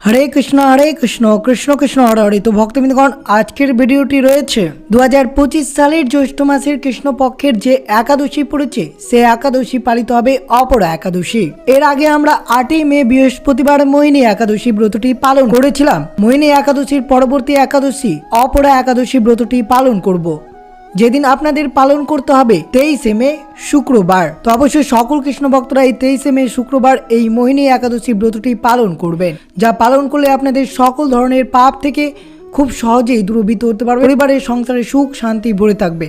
হরে কৃষ্ণ হরে কৃষ্ণ কৃষ্ণ কৃষ্ণ, হরে হরে। তো ভক্তবৃন্দগণ, আজকের ভিডিওটি রয়েছে দু পঁচিশ সালের জ্যৈষ্ঠ মাসের কৃষ্ণপক্ষের যে একাদশী পড়েছে, সে একাদশী পালিত হবে অপরা একাদশী। এর আগে আমরা আটই মে বৃহস্পতিবার মোহিনী একাদশী ব্রতটি পালন করেছিলাম। মোহিনী একাদশীর পরবর্তী একাদশী অপরা একাদশী ব্রতটি পালন করব। যেদিন আপনাদের পালন করতে হবে, তেইশে মে, শুক্রবার। তো অবশ্যই সকল কৃষ্ণ ভক্তরা এই তেইশে মে, শুক্রবার এই মোহিনী একাদশী ব্রতটি পালন করবেন, যা পালন করলে আপনাদের সকল ধরনের পাপ থেকে খুব সহজেই দূরবীত হতে পারবে। পরিবারের সংসারে সুখ, শান্তি ভরে থাকবে।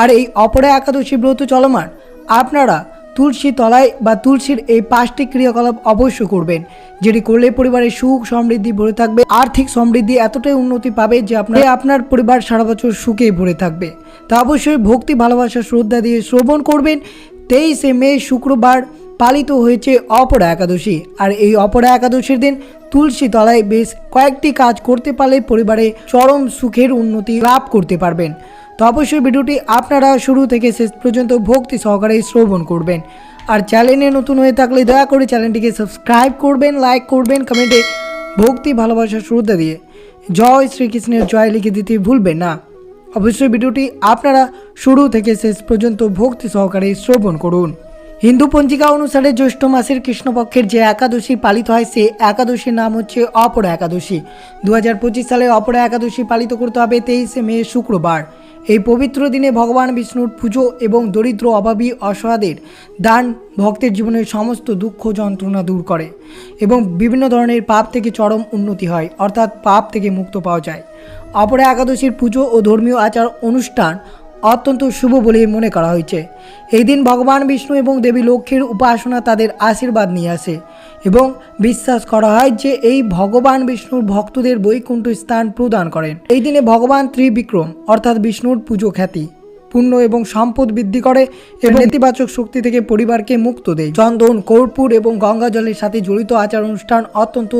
আর এই অপরা একাদশী ব্রত চলমান, আপনারা তুলসী তলায় বা তুলসীর এই পাঁচটি ক্রিয়াকলাপ অবশ্যই করবেন, যেটি করলে পরিবারের সুখ, সমৃদ্ধি ভরে থাকবে। আর্থিক সমৃদ্ধি এতটাই উন্নতি পাবে যে আপনার আপনার পরিবার সারা বছর সুখে ভরে থাকবে। তা অবশ্যই ভক্তি, ভালোবাসা, শ্রদ্ধা দিয়ে শ্রবণ করবেন। তেইশে মে, শুক্রবার পালিত হয়েছে অপরা একাদশী। আর এই অপরা একাদশীর দিন তুলসী তলায় বেশ কয়েকটি কাজ করতে পারলে পরিবারে চরম সুখের উন্নতি লাভ করতে পারবেন। তো অবশ্যই ভিডিওটি আপনারা শুরু থেকে শেষ পর্যন্ত ভক্তি সহকারে শ্রবণ করবেন। আর চ্যানেলে নতুন হয়ে থাকলে দয়া করে চ্যানেলটিকে সাবস্ক্রাইব করবেন, লাইক করবেন, কমেন্টে ভক্তি, ভালোবাসা, শ্রদ্ধা দিয়ে জয় শ্রীকৃষ্ণের জয় লিখে দিতে ভুলবেন না। অবশ্যই ভিডিওটি আপনারা শুরু থেকে শেষ পর্যন্ত ভক্তি সহকারে শ্রবণ করুন। হিন্দু পঞ্জিকা অনুসারে জ্যৈষ্ঠ মাসের কৃষ্ণপক্ষের যে একাদশী পালিত হয়, সে একাদশীর নাম হচ্ছে অপরা একাদশী। দু হাজার পঁচিশ সালে অপরা একাদশী পালিত করতে হবে তেইশে মে, শুক্রবার। এই পবিত্র দিনে ভগবান বিষ্ণুর পুজো এবং দরিদ্র, অভাবী অসহাদের দান ভক্তের জীবনের সমস্ত দুঃখ, যন্ত্রণা দূর করে এবং বিভিন্ন ধরনের পাপ থেকে চরম উন্নতি হয়, অর্থাৎ পাপ থেকে মুক্ত পাওয়া যায়। অপরে একাদশীর পুজো ও ধর্মীয় আচার অনুষ্ঠান অত্যন্ত শুভ বলে মনে করা হয়েছে। এই দিন ভগবান বিষ্ণু এবং দেবী লক্ষ্মীর উপাসনা তাদের আশীর্বাদ নিয়ে আসে এবং বিশ্বাস করা হয় যে এই ভগবান বিষ্ণুর ভক্তদের বৈকুণ্ঠ স্থান প্রদান করেন। এই দিনে ভগবান ত্রিবিক্রম, অর্থাৎ বিষ্ণুর পুজো খ্যাতি। পুণ্য এবং সম্পদ বৃদ্ধি করে এবং নেতিবাচক শক্তি থেকে পরিবারকে মুক্ত দেয়। চন্দন, কর্পূর এবং গঙ্গা জলের সাথে জড়িত আচার অনুষ্ঠান অত্যন্ত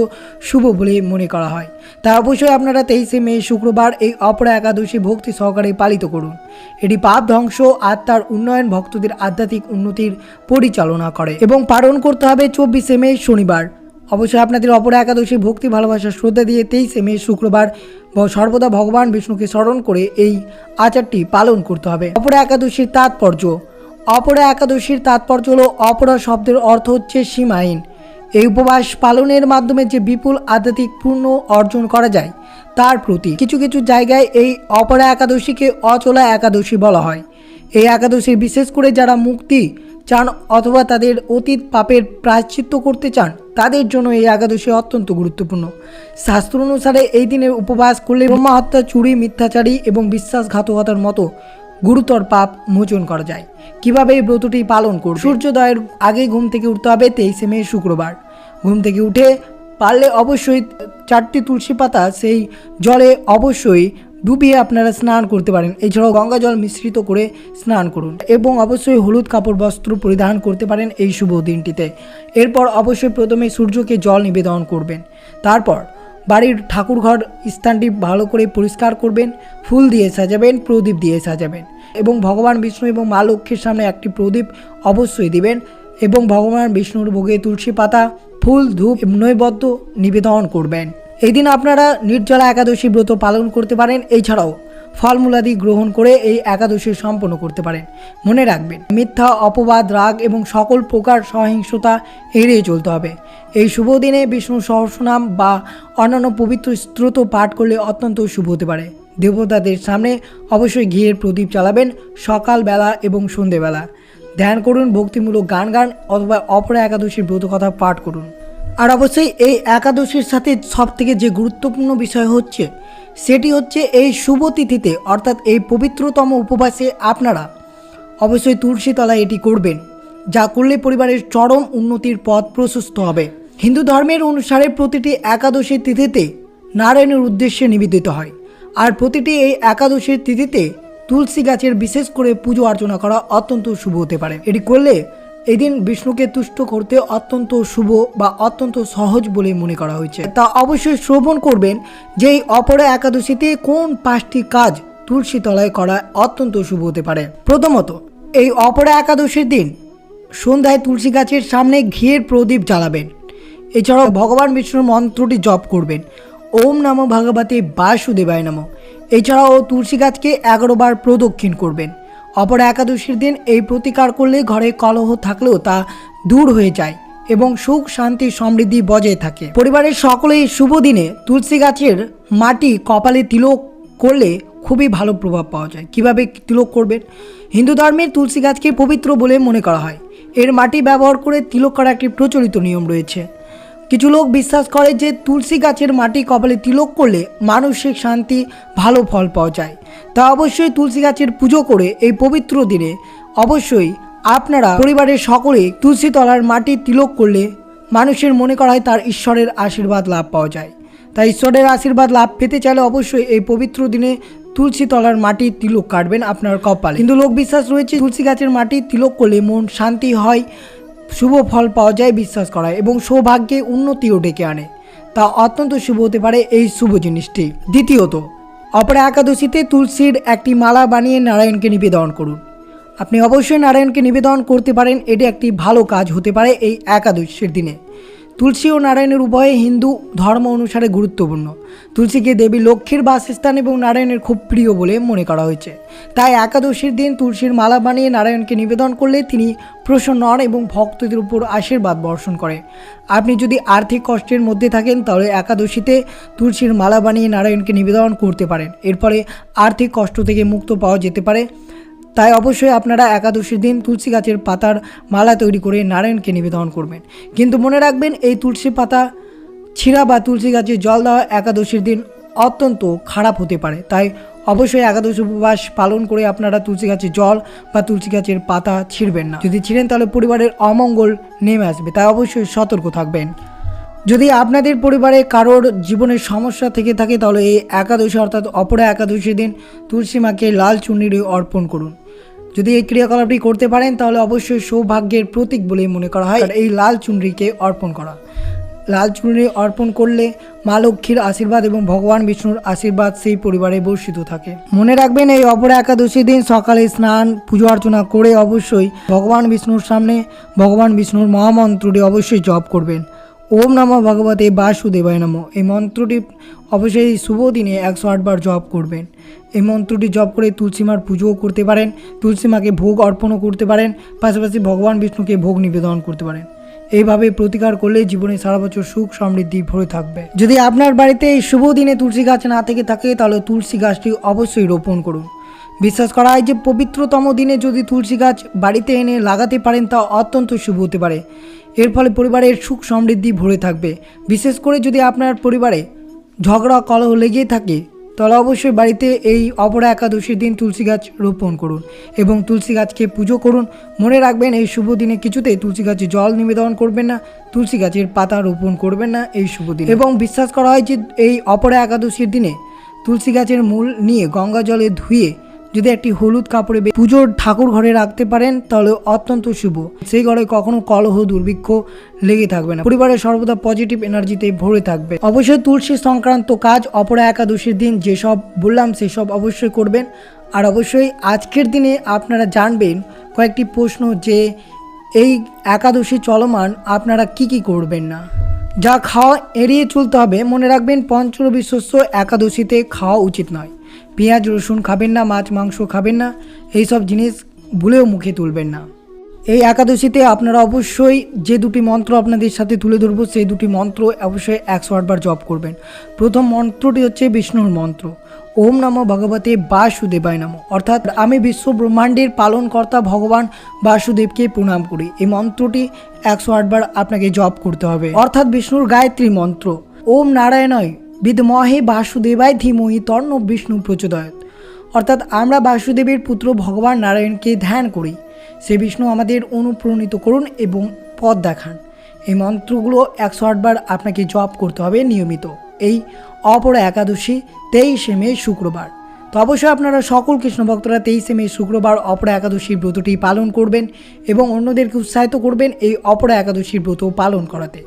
শুভ বলে মনে করা হয়। তা অবশ্যই আপনারা তেইশে মে, শুক্রবার এই অপরা একাদশী ভক্তি সহকারে পালিত করুন। এটি পাপ ধ্বংস আত্মার উন্নয়ন ভক্তদের আধ্যাত্মিক উন্নতির পরিচালনা করে এবং পালন করতে হবে চব্বিশে মে, শনিবার। অবশ্যই আপনাদের অপর একাদশী ভক্তি ভালোবাসা শ্রদ্ধা দিয়ে তেইশে মে, শুক্রবার সর্বদা ভগবান বিষ্ণুকে স্মরণ করে এই আচারটি পালন করতে হবে। অপরা একাদশীর তাৎপর্য। অপরা একাদশীর তাৎপর্য হল অপরা শব্দের অর্থ হচ্ছে সীমাহীন। এই উপবাস পালনের মাধ্যমে যে বিপুল আধ্যাত্মিক পূর্ণ অর্জন করা যায়, তার প্রতি কিছু কিছু জায়গায় এই অপরা একাদশীকে অচলা একাদশী বলা হয়। এই একাদশী বিশেষ করে যারা মুক্তি চান অথবা তাদের অতীত পাপের প্রায়শ্চিত্ত করতে চান, তাদের জন্য এই একাদশী অত্যন্ত গুরুত্বপূর্ণ। শাস্ত্র অনুসারে এই দিনে উপবাস করলে ব্রহ্মহত্যা, চুরি, মিথ্যাচারী এবং বিশ্বাসঘাতকতার মতো গুরুতর পাপ মোচন করা যায়। কীভাবে এই ব্রতটি পালন করব? সূর্যোদয়ের আগে ঘুম থেকে উঠতে হবে তেইশে মে, শুক্রবার। ঘুম থেকে উঠে পারলে অবশ্যই চারটি তুলসী পাতা, সেই জলে অবশ্যই ডুবিয়ে আপনারা স্নান করতে পারেন। এছাড়াও গঙ্গা জল মিশ্রিত করে স্নান করুন এবং অবশ্যই হলুদ কাপড়, বস্ত্র পরিধান করতে পারেন এই শুভ দিনটিতে। এরপর অবশ্যই প্রথমে সূর্যকে জল নিবেদন করবেন। তারপর বাড়ির ঠাকুরঘর স্থানটি ভালো করে পরিষ্কার করবেন, ফুল দিয়ে সাজাবেন, প্রদীপ দিয়ে সাজাবেন এবং ভগবান বিষ্ণু এবং মা লক্ষ্মীর সামনে একটি প্রদীপ অবশ্যই দিবেন এবং ভগবান বিষ্ণুর ভোগে তুলসী পাতা, ফুল, ধূপ নৈবদ্য নিবেদন করবেন। এই দিন আপনারা নির্জলা একাদশী ব্রত পালন করতে পারেন, এছাড়াও ফলমূলাদি গ্রহণ করে এই একাদশী সম্পন্ন করতে পারেন। মনে রাখবেন, মিথ্যা, অপবাদ, রাগ এবং সকল প্রকার সহিংসতা এড়িয়ে চলতে হবে। এই শুভ দিনে বিষ্ণু সহস্রনাম বা অন্যান্য পবিত্র স্ত্রোত পাঠ করলে অত্যন্ত শুভ হতে পারে। দেবতাদের সামনে অবশ্যই ঘিয়ের প্রদীপ চালাবেন সকালবেলা এবং সন্ধেবেলা। ধ্যান করুন, ভক্তিমূলক গান গান অথবা অপরা একাদশীর ব্রত কথা পাঠ করুন। আর অবশ্যই এই একাদশীর সাথে সব থেকে যে গুরুত্বপূর্ণ বিষয় হচ্ছে, সেটি হচ্ছে এই শুভ তিথিতে, অর্থাৎ এই পবিত্রতম উপবাসে আপনারা অবশ্যই তুলসী তলায় এটি করবেন, যা করলে পরিবারের চরম উন্নতির পথ প্রশস্ত হবে। হিন্দু ধর্মের অনুসারে প্রতিটি একাদশী তিথিতে নারায়ণের উদ্দেশ্যে নিবেদিত হয়, আর প্রতিটি এই একাদশীর তিথিতে তুলসী গাছের বিশেষ করে পুজো অর্চনা করা অত্যন্ত শুভ হতে পারে। এটি করলে এই দিন বিষ্ণুকে তুষ্ট করতে অত্যন্ত শুভ বা অত্যন্ত সহজ বলে মনে করা হয়েছে। তা অবশ্যই শ্রবণ করবেন যে অপরা একাদশীতে কোন পাঁচটি কাজ তুলসী তলায় করা অত্যন্ত শুভ হতে পারে। প্রথমত, এই অপরা একাদশীর দিন সন্ধ্যায় তুলসী গাছের সামনে ঘিয়ের প্রদীপ জ্বালাবেন। এছাড়াও ভগবান বিষ্ণুর মন্ত্রটি জপ করবেন। ওম নম ভগবতে বাসুদেবায় নম। এছাড়াও তুলসী গাছকে এগারো বার প্রদক্ষিণ করবেন। অপর একাদশীর দিন এই প্রতিকার করলে ঘরে কলহ থাকলেও তা দূর হয়ে যায় এবং সুখ, শান্তি, সমৃদ্ধি বজায় থাকে। পরিবারের সকলেই শুভ দিনে তুলসী গাছের মাটি কপালে তিলক করলে খুবই ভালো প্রভাব পাওয়া যায়। কীভাবে তিলক করবেন? হিন্দু ধর্মের তুলসী গাছকে পবিত্র বলে মনে করা হয়। এর মাটি ব্যবহার করে তিলক করা একটি প্রচলিত নিয়ম রয়েছে। কিছু লোক বিশ্বাস করে যে তুলসী গাছের মাটি কপালে তিলক করলে মানসিক শান্তি, ভালো ফল পাওয়া যায়। তা অবশ্যই তুলসী গাছের পুজো করে এই পবিত্র দিনে অবশ্যই আপনারা পরিবারের সকলে তুলসী তলার মাটি তিলক করলে মানুষের মনে করা হয় তার ঈশ্বরের আশীর্বাদ লাভ পাওয়া যায়। তাই ঈশ্বরের আশীর্বাদ লাভ পেতে চাইলে অবশ্যই এই পবিত্র দিনে তুলসী তলার মাটি তিলক কাটবেন আপনার কপালে। কিন্তু লোক বিশ্বাস রয়েছে, তুলসী গাছের মাটি তিলক করলে মন শান্তি হয় শুভ ফল পাওয়া যায় বিশ্বাস করায় এবং সৌভাগ্যে উন্নতিও ডেকে আনে। তা অত্যন্ত শুভ হতে পারে এই শুভ জিনিসটি। দ্বিতীয়ত, অপরা একাদশীতে তুলসীর একটি মালা বানিয়ে নারায়ণকে নিবেদন করুন। আপনি অবশ্যই নারায়ণকে নিবেদন করতে পারেন, এটি একটি ভালো কাজ হতে পারে এই একাদশীর দিনে। তুলসী ও নারায়ণের উভয়ে হিন্দু ধর্ম অনুসারে গুরুত্বপূর্ণ। তুলসীকে দেবী লক্ষ্মীর বাসস্থান এবং নারায়ণের খুব প্রিয় বলে মনে করা হয়েছে। তাই একাদশীর দিন তুলসীর মালা বানিয়ে নারায়ণকে নিবেদন করলে তিনি প্রসন্ন হন এবং ভক্তদের উপর আশীর্বাদ বর্ষণ করে। আপনি যদি আর্থিক কষ্টের মধ্যে থাকেন, তাহলে একাদশীতে তুলসীর মালা বানিয়ে নারায়ণকে নিবেদন করতে পারেন। এরপরে আর্থিক কষ্ট থেকে মুক্ত পাওয়া যেতে পারে। তাই অবশ্যই আপনারা একাদশীর দিন তুলসী গাছের পাতার মালা তৈরি করে নারায়ণকে নিবেদন করবেন। কিন্তু মনে রাখবেন, এই তুলসী পাতা ছিঁড়া বা তুলসী গাছে জল দেওয়া একাদশীর দিন অত্যন্ত খারাপ হতে পারে। তাই অবশ্যই একাদশী উপবাস পালন করে আপনারা তুলসী গাছের জল বা তুলসী গাছের পাতা ছিঁড়বেন না। যদি ছিঁড়েন, তাহলে পরিবারের অমঙ্গল নেমে আসবে। তাই অবশ্যই সতর্ক থাকবেন। যদি আপনাদের পরিবারে কারোর জীবনের সমস্যা থেকে থাকে, তাহলে এই একাদশী অর্থাৎ অপরা একাদশী দিন তুলসী মাকে লাল চুন্নিরে অর্পণ করুন। যদি এই ক্রিয়াকলাপটি করতে পারেন, তাহলে অবশ্যই সৌভাগ্যের প্রতীক বলে মনে করা হয়। এই লাল চুনরিকে অর্পণ করা। লাল চুনরি অর্পণ করলে মা লক্ষ্মীর আশীর্বাদ এবং ভগবান বিষ্ণুর আশীর্বাদ সেই পরিবারে বর্ষিত থাকে। মনে রাখবেন, এই অপরা একাদশী দিন সকালে স্নান, পুজো অর্চনা করে অবশ্যই ভগবান বিষ্ণুর সামনে, ভগবান বিষ্ণুর মহামন্ত্রটি অবশ্যই জপ করবেন। ওম নমঃ ভগবতে বাসুদেবায় নম। এই মন্ত্রটি অবশ্যই শুভ দিনে একশো আটবার জপ করবেন। এই মন্ত্রটি জপ করে তুলসীমার পুজোও করতে পারেন, তুলসীমাকে ভোগ অর্পণও করতে পারেন, পাশাপাশি ভগবান বিষ্ণুকে ভোগ নিবেদন করতে পারেন। এইভাবে প্রতিকার করলে জীবনে সারা বছর সুখ সমৃদ্ধি ভরে থাকবে। যদি আপনার বাড়িতে এই শুভ দিনে তুলসী গাছ না থেকে থাকে, তাহলে তুলসী গাছটি অবশ্যই রোপণ করুন। বিশ্বাস করা হয় যে পবিত্রতম দিনে যদি তুলসী গাছ বাড়িতে এনে লাগাতে পারেন, তা অত্যন্ত শুভ হতে পারে। এর ফলে পরিবারের সুখ সমৃদ্ধি ভরে থাকবে। বিশেষ করে যদি আপনার পরিবারে ঝগড়া কলহ লেগেই থাকে, তাহলে অবশ্যই বাড়িতে এই অপরা একাদশীর দিন তুলসী গাছ রোপণ করুন এবং তুলসী গাছকে পুজো করুন। মনে রাখবেন, এই শুভ দিনে কিছুতেই তুলসী গাছে জল নিবেদন করবেন না, তুলসী গাছের পাতা রোপণ করবেন না এই শুভ দিন। এবং বিশ্বাস করা হয় যে এই অপরা একাদশীর দিনে তুলসী গাছের মূল নিয়ে গঙ্গা জলে ধুয়ে যদি একটি হলুদ কাপড়ে পুজোর ঠাকুর ঘরে রাখতে পারেন, তাহলে অত্যন্ত শুভ। সেই ঘরে কখনো কলহ, দুর্ভিক্ষ লেগে থাকবে না। পরিবারের সর্বদা পজিটিভ এনার্জিতে ভরে থাকবে। অবশ্যই তুলসী সংক্রান্ত কাজ, অপরা একাদশীর দিন যেসব বললাম, সেসব অবশ্যই করবেন। আর অবশ্যই আজকের দিনে আপনারা জানবেন কয়েকটি প্রশ্ন যে, এই একাদশী চলমান আপনারা কি কি করবেন না? যা খাওয়া এড়িয়ে চলতে হবে, মনে রাখবেন পঞ্চরবি শস্য একাদশীতে খাওয়া উচিত নয়। পেঁয়াজ, রসুন খাবেন না, মাছ, মাংস খাবেন না এই সব জিনিস ভুলেও মুখে তুলবেন না। এই একাদশীতে আপনারা অবশ্যই যে দুটি মন্ত্র আপনাদের সাথে তুলে ধরবো, সেই দুটি মন্ত্র অবশ্যই একশো আটবার জপ করবেন। প্রথম মন্ত্রটি হচ্ছে বিষ্ণুর মন্ত্র। ওম নম ভগবতে বাসুদেবায় নম। অর্থাৎ আমি বিশ্ব ব্রহ্মাণ্ডের পালনকর্তা ভগবান বাসুদেবকে প্রণাম করি। এই মন্ত্রটি একশো আটবার আপনাকে জপ করতে হবে। অর্থাৎ বিষ্ণুর গায়ত্রী মন্ত্র। ওম নারায়ণয়। বিদমহে বাসুদেবায় ধীমহি তর্ণ বিষ্ণু প্রচোদয়ত। অর্থাৎ আমরা বাসুদেবের পুত্র ভগবান নারায়ণকে ধ্যান করি। সে বিষ্ণু আমাদের অনুপ্রাণিত করুন এবং পথ দেখান। এই মন্ত্রগুলো একশো আটবার আপনাকে জপ করতে হবে নিয়মিত। এই অপর একাদশী তেইশে মে শুক্রবার। তো অবশ্যই আপনারা সকল কৃষ্ণ ভক্তরা তেইশে মে শুক্রবার অপরা একাদশীর ব্রতটি পালন করবেন এবং অন্যদেরকে উৎসাহিত করবেন এই অপরা একাদশীর ব্রত পালন করাতে।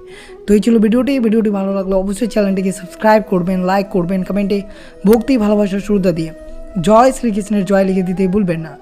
তো এই ছিল ভিডিওটি। ভিডিওটি ভালো লাগলে অবশ্যই চ্যানেলটিকে সাবস্ক্রাইব করবেন, লাইক করবেন, কমেন্টে ভক্তি ভালোবাসার শ্রদ্ধা দিয়ে। জয় শ্রীকৃষ্ণের জয় লিখে দিতে ভুলবেন না।